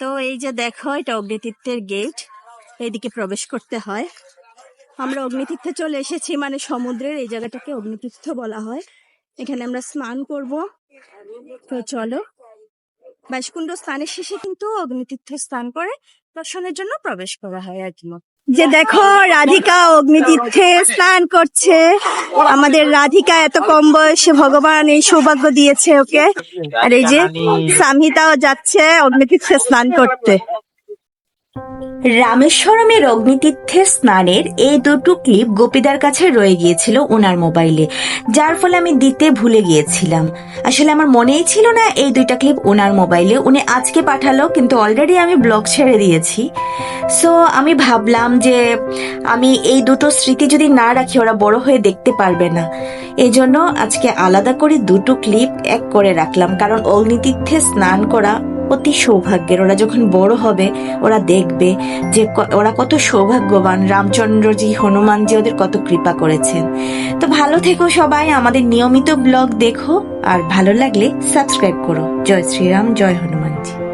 তো এই যে দেখো, এটা অগ্নিতীর্থের গেট এইদিকে প্রবেশ করতে হয়। আমরা অগ্নিতীর্থে চলে এসেছি মানে সমুদ্রের এই জায়গাটাকে অগ্নিতীর্থ বলা হয়। এখানে আমরা স্নান করব। তো চলো। বাইশকুণ্ড স্নানের শেষে কিন্তু অগ্নিতীর্থে স্নান করে, দর্শনের জন্য প্রবেশ করা হয় আর কি। যে দেখো রাধিকা অগ্নিতীর্থে স্নান করছে। আমাদের রাধিকা এত কম বয়সে ভগবান এই সৌভাগ্য দিয়েছে ওকে। আর এই যে সামিতাও যাচ্ছে অগ্নিতীর্থে স্নান করতে। রামেশ্বরমের অগ্নিতীর্থের স্নানের এই দুটো ক্লিপ গোপীদার কাছে রয়ে গিয়েছিল ওনার মোবাইলে, যার ফলে আমি দিতে ভুলে গিয়েছিলাম। আসলে আমার মনেই ছিল না এই দুইটা ক্লিপ ওনার মোবাইলে। উনি আজকে পাঠালো, কিন্তু অলরেডি আমি ব্লগ ছেড়ে দিয়েছি। সো আমি ভাবলাম যে আমি এই দুটো স্মৃতি যদি না রাখি, ওরা বড় হয়ে দেখতে পারবে না। এই জন্য আজকে আলাদা করে দুটো ক্লিপ এক করে রাখলাম, কারণ অগ্নিতীর্থে স্নান করা অতি সৌভাগ্যের। ওরা যখন বড় হবে, ওরা দেখবে যে ওরা কত সৌভাগ্যবান। রামচন্দ্রজি, হনুমানজি ওদের কত কৃপা করেছেন। তো ভালো থেকো সবাই, আমাদের নিয়মিত ব্লগ দেখো। আর ভালো লাগলে সাবস্ক্রাইব করো। জয় শ্রীরাম, জয় হনুমানজি।